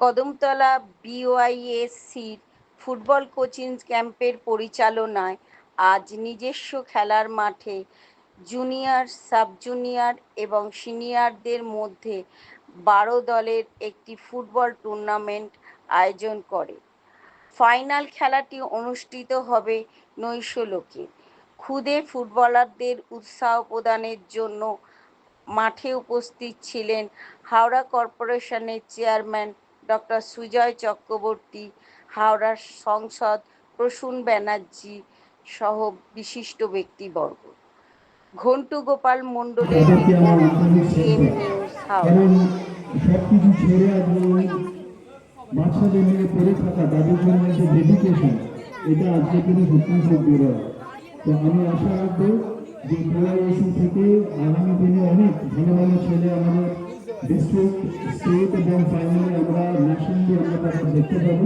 Kadamtala বিওয়াইএসসির football coaching ক্যাম্পের পরিচালনায় আজ নিজস্ব খেলার মাঠে জুনিয়র সাব জুনিয়র এবং সিনিয়রদের মধ্যে বারো দলের একটি ফুটবল টুর্নামেন্ট আয়োজন করে। ফাইনাল খেলাটি অনুষ্ঠিত হবে নৈশলোকে। খুদে ফুটবলারদের উৎসাহ প্রদানের জন্য মাঠে উপস্থিত ছিলেন হাওড়া কর্পোরেশনের চেয়ারম্যান ডক্টর সুজয় চক্রবর্তী হাওড়ার সংসদ প্রসূন ব্যানার্জি সহ বিশিষ্ট ব্যক্তিবর্গ। ঘন্টু গোপাল মণ্ডলের সবকিছু ছেড়ে বাচ্চাদের নিয়ে পড়ে থাকা তাদের জন্য যে ডেডিকেশন এটা আজকে বিরল তো আমি আশা রাখব যে থেকে আগামী দিনে অনেক ভালো ভালো ছেলে আমাদের ডিস্ট্রিক্ট স্টেট এবং ফাইনালি আমরা দেখতে পাবো